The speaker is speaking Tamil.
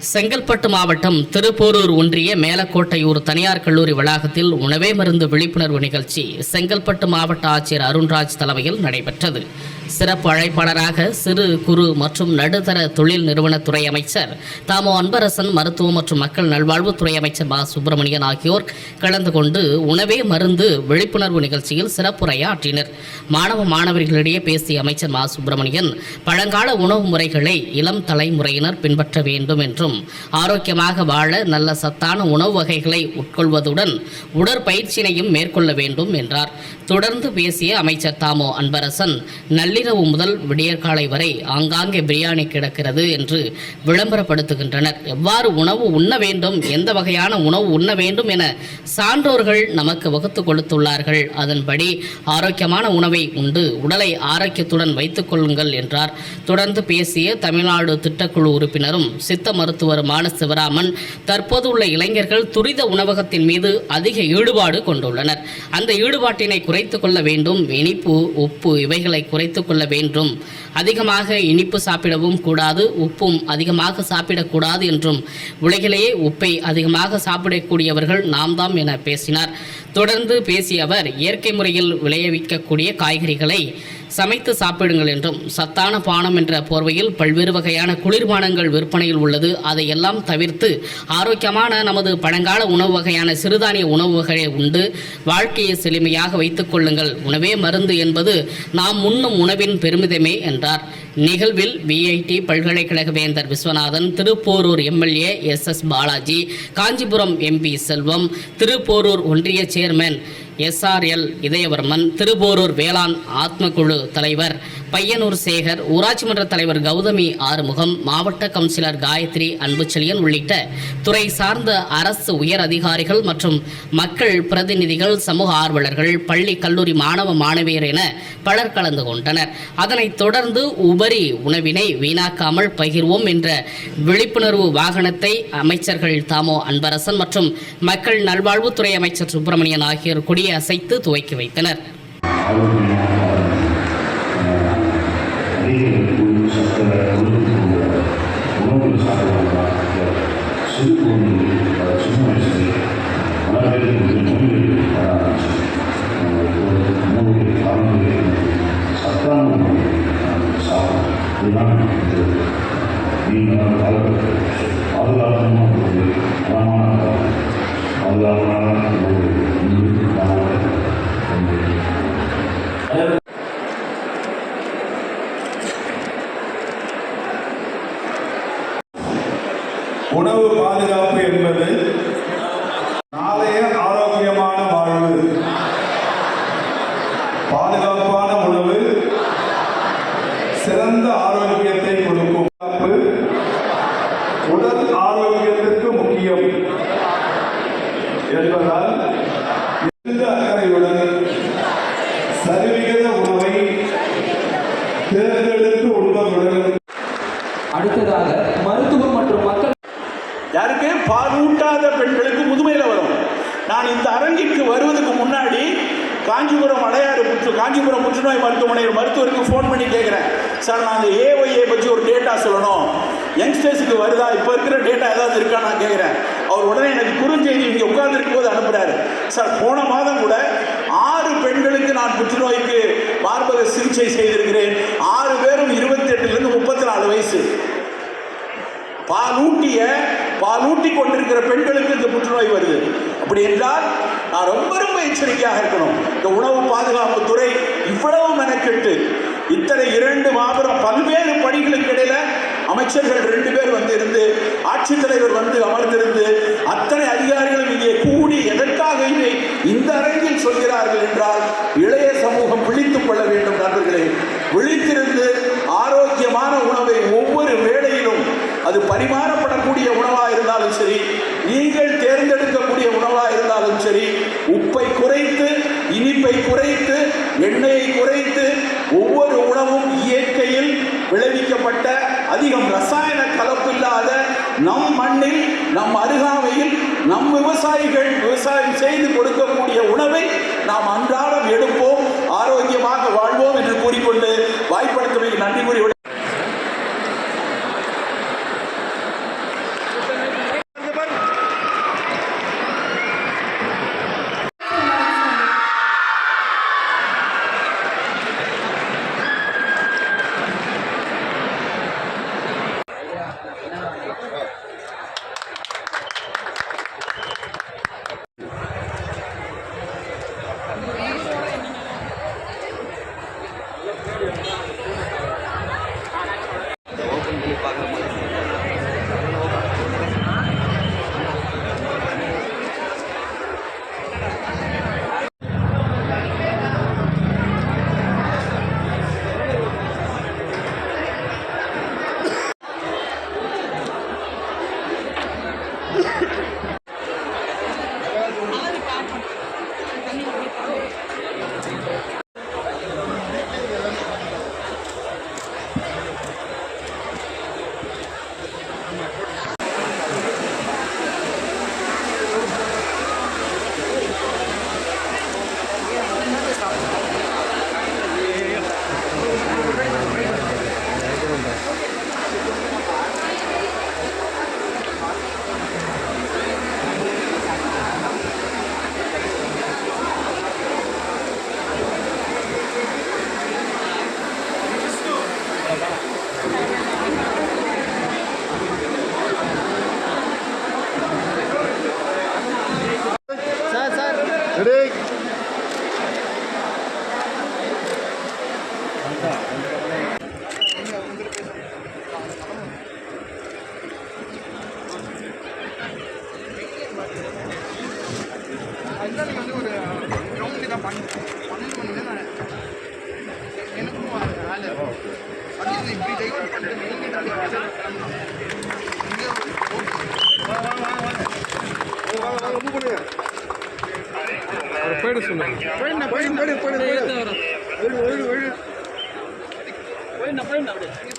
செங்கல்பட்டு மாவட்டம் திருப்போரூர் ஒன்றிய மேலக்கோட்டையூர் தனியார் கல்லூரி வளாகத்தில் உணவே மருந்து விழிப்புணர்வு நிகழ்ச்சி செங்கல்பட்டு மாவட்ட ஆட்சியர் அருண்ராஜ் தலைமையில் நடைபெற்றது. சிறப்பு அழைப்பாளராக சிறு குறு மற்றும் நடுத்தர தொழில் நிறுவனத்துறை அமைச்சர் தாமோ அன்பரசன் மருத்துவ மற்றும் மக்கள் நல்வாழ்வுத்துறை அமைச்சர் மா சுப்பிரமணியன் ஆகியோர் கலந்து கொண்டு உணவே மருந்து விழிப்புணர்வு நிகழ்ச்சியில் சிறப்புரையாற்றினர். மாணவ மாணவர்களிடையே பேசிய அமைச்சர் மா சுப்பிரமணியன் பழங்கால உணவு முறைகளை இளம் தலைமுறையினர் பின்பற்ற வேண்டும் என்றும் ஆரோக்கியமாக வாழ நல்ல சத்தான உணவு வகைகளை உட்கொள்வதுடன் உடற்பயிற்சியினையும் மேற்கொள்ள வேண்டும் என்றார். தொடர்ந்து பேசிய அமைச்சர் தாமோ அன்பரசன் நள்ளிரவு முதல் விடியற்காலை வரை ஆங்காங்கே பிரியாணி கிடக்கிறது என்று விளம்பரப்படுத்துகின்றனர். எவ்வாறு உணவு உண்ண வேண்டும் எந்த வகையான உணவு உண்ண வேண்டும் என சான்றோர்கள் நமக்கு வகுத்து கொடுத்துள்ளார்கள். அதன்படி ஆரோக்கியமான உணவை உண்டு உடலை ஆரோக்கியத்துடன் வைத்துக் கொள்ளுங்கள் என்றார். தொடர்ந்து பேசிய தமிழ்நாடு திட்டக்குழு உறுப்பினரும் சித்த மருத்துவருமான சிவராமன் தற்போது உள்ள இளைஞர்கள் துரித உணவகத்தின் மீது அதிக ஈடுபாடு கொண்டுள்ளனர். அந்த ஈடுபாட்டினை குறைத்து கொள்ள வேண்டும். இனிப்பு உப்பு இவைகளை குறைத்து கொள்ள வேண்டும். அதிகமாக இனிப்பு சாப்பிடவும் கூடாது. உப்பும் அதிகமாக சாப்பிடக்கூடாது என்றும் உலகிலேயே உப்பை அதிகமாக சாப்பிடக்கூடியவர்கள் நாம் தாம் என பேசினார். தொடர்ந்து பேசிய அவர் இயற்கை முறையில் விளைவிக்கக்கூடிய காய்கறிகளை சமைத்து சாப்பிடுங்கள் என்றும் சத்தான பானம் என்ற போர்வையில் பல்வேறு வகையான குளிர்பானங்கள் விற்பனையில் உள்ளது. அதையெல்லாம் தவிர்த்து ஆரோக்கியமான நமது பழங்கால உணவு வகையான சிறுதானிய உணவு வகையை உண்டு. வாழ்க்கையை செழுமையாக வைத்துக் கொள்ளுங்கள். உணவே மருந்து என்பது நாம் உண்ணும் உணவின் பெருமிதமே என்றார். நிகழ்வில் விஐடி பல்கலைக்கழக வேந்தர் Viswanathan Thiruporur MLA S S Balaji Kanchipuram MP Selvam Thiruporur ஒன்றிய சேர்மன் எஸ்ஆர்எல் இதயவர்மன் திருப்போரூர் வேளாண் ஆத்மக்குழு தலைவர் பையனூர் சேகர் ஊராட்சி மன்ற தலைவர் கௌதமி ஆறுமுகம் மாவட்ட கவுன்சிலர் காயத்ரி அன்புச்செழியன் உள்ளிட்ட துறை சார்ந்த அரசு உயர் அதிகாரிகள் மற்றும் மக்கள் பிரதிநிதிகள் சமூக ஆர்வலர்கள் பள்ளி கல்லூரி மாணவ மாணவியர் என பலர் கலந்து கொண்டனர். அதனைத் தொடர்ந்து உபரி உணவினை வீணாக்காமல் பகிர்வோம் என்ற விழிப்புணர்வு வாகனத்தை அமைச்சர்கள் தாமோ அன்பரசன் மற்றும் மக்கள் நல்வாழ்வுத்துறை அமைச்சர் சுப்பிரமணியன் ஆகியோர் கொடியசைத்து துவக்கி வைத்தனர். சிறு குழந்தைகள் சின்ன வயசுல பல பேருக்கு வந்து நோய்கள் வர ஆரம்பிச்சு உணவுகள் பாரம்பரிய சத்தான உணவு சாப்பிடும் இதுதான் நமக்கு நீங்கள் காலகட்ட பாதுகாப்பான ஒரு தரமான பாதுகாப்பான ஒரு நீருக்கான உணவு பாதுகாப்பு என்பது நாளைய ஆரோக்கியமான வாழ்வு. பாதுகாப்பான உணவு சிறந்த ஆரோக்கியத்தை கொடுக்கும் உடல் ஆரோக்கியத்திற்கு முக்கியம். என்பதால் எந்த அக்கறையுடன் சரிவிகித உணவை தேர்ந்தெடுத்து உண்பதுடன் அடுத்ததாக மருத்துவம் மற்றும் மக்கள் யாருக்கு பாலூட்டாத பெண்களுக்கு முதுமையில் வரும். நான் இந்த அரங்கிற்கு வருவதற்கு முன்னாடி காஞ்சிபுரம் அடையாறு புற்று காஞ்சிபுரம் புற்றுநோய் மருத்துவமனையில் மருத்துவருக்கு ஃபோன் பண்ணி கேட்குறேன் சார் நான் அந்த ஏஒய்ஏ பற்றி ஒரு டேட்டா சொல்லணும். யங்ஸ்டர்ஸுக்கு வருதா? இப்போ இருக்கிற டேட்டா ஏதாவது இருக்கா? நான் கேட்குறேன் அவர் உடனே எனக்கு குறுஞ்செய்தி இங்கே உட்கார்ந்துருக்கும் போது அனுப்புகிறாரு சார் போன மாதம் கூட ஆறு பெண்களுக்கு நான் புற்றுநோய்க்கு மார்பக சிகிச்சை செய்திருக்கிறேன். ஆறு பேரும் இருபத்தி எட்டுலேருந்து முப்பத்தி நாலு வயசு. பாலூட்டிய பாலூட்டி கொண்டிருக்கிற பெண்களுக்கு இந்த புற்றுநோய் வருது. அப்படி என்றால் நான் ரொம்ப ரொம்ப எச்சரிக்கையாக இருக்கணும். இந்த உணவு பாதுகாப்பு துறை இவ்வளவு மெனக்கெட்டு இத்தனை இரண்டு மாபெரும் பல்வேறு பணிகளுக்கு இடையில அமைச்சர்கள் ரெண்டு பேர் வந்து இருந்து ஆட்சித்தலைவர் வந்து அமர்ந்திருந்து அத்தனை அதிகாரிகளும் இங்கே கூடி எதற்காக இதை இந்த அரங்கில் சொல்கிறார்கள் என்றால் இளைய சமூகம் விழித்துக் கொள்ள வேண்டும் நண்பர்களே. விழித்திருந்து ஆரோக்கியமான உணவை ஒவ்வொரு வேளையிலும் அது பரிமாறப்படக்கூடிய உணவாக இருந்தாலும் சரி நீங்கள் தேர்ந்தெடுக்கக்கூடிய உணவாக இருந்தாலும் சரி உப்பை குறைத்து இனிப்பை குறைத்து எண்ணெயை குறைத்து ஒவ்வொரு உணவும் இயற்கையில் விளைவிக்கப்பட்ட அதிகம் ரசாயன கலப்பில்லாத நம் மண்ணில் நம் அருகாமையில் நம் விவசாயிகள் விவசாயம் செய்து கொடுக்கக்கூடிய உணவை நாம் அன்றாடம் எடுப்போம் ஆரோக்கியமாக வாழ்வோம் என்று கூறிக்கொண்டு வாய்ப்படுத்தமைக்கு நன்றி கூறி ரிசர்ச் வந்து ஒரு டவுனுக்கு தான் பண்ணேன் பண்ணிட்டு வந்து நான் எனக்கும் வேலை அப்படின்னு இப்படி டைவர்ட் பண்ணிட்டு மெயின் இங்கே போயிடு சொல்லுங்க போயிடு போயிடு. போயிடு போயிடு போயிடு. போயிடு போயிடு போயிடு.